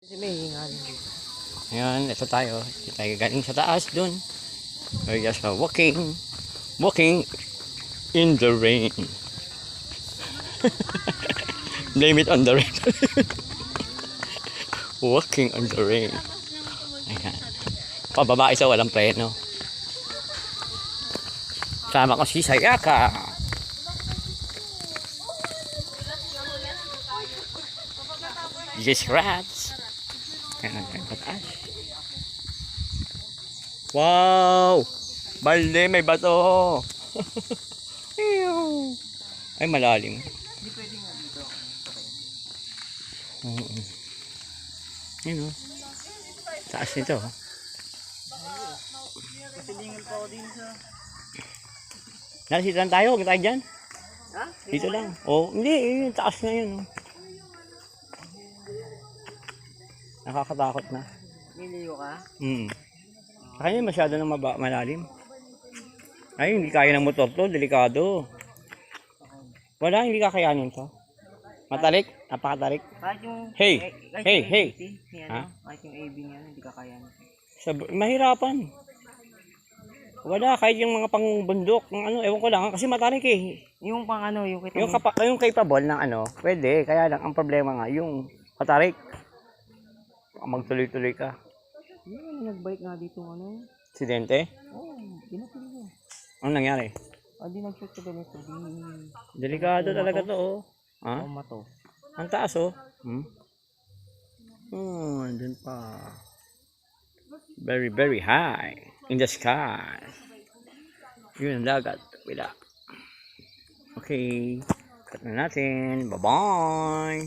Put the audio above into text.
Ayan, ito tayo. Ito tayo galing sa taas dun. We're just walking, walking in the rain. Blame it on the rain. walking on the rain. Ayan. Pababa isa walang preno. Sama ko si Sayaka. Yes, rats. Ayan, ayan, pataas. Wow! Balde, may bato! Ay, malalim. Hindi pwede nga dito. Oo. Yun o. Taas nito. oh. Kasi lingal pa ako din sa... Lang tayo, huwag tayo dyan. Ha? Dito lang. Oh, hindi, taas na yun. oh. Nakakatakot na. Niliyo ka? Mm. Sa kanya masyado na maba, malalim. Ay, hindi kaya ng motor to, delikado. Wala, hindi kakayanin to. Matarik, napakatarik. Kahit yung... Hey! eh, kahit Hey, yung hey! ABT, ano, Ha? Kahit yung AB niya, hindi kakayanin. Sa, mahirapan. Wala, kahit yung mga pangbundok, ng ano, ewan ko lang, kasi matarik eh. Yung pang ano, yung kita Yung, kapa, yung capable ng ano, pwede, kaya lang, ang problema nga, yung matarik. Magtuloy-tuloy ka. Yung nagbike nga dito ano. Aksidente? Oo, oh, pinapili niya. Anong nangyari? Ah, di nag-check ka ganito. Di... Delikado talaga to, oh. Ha? Oh, mato. Ang taas, oh. Hmm? Oh, andun pa. Very, very high. In the sky. Yun ang dagat. Wala. Okay. Cut na natin. Bye-bye.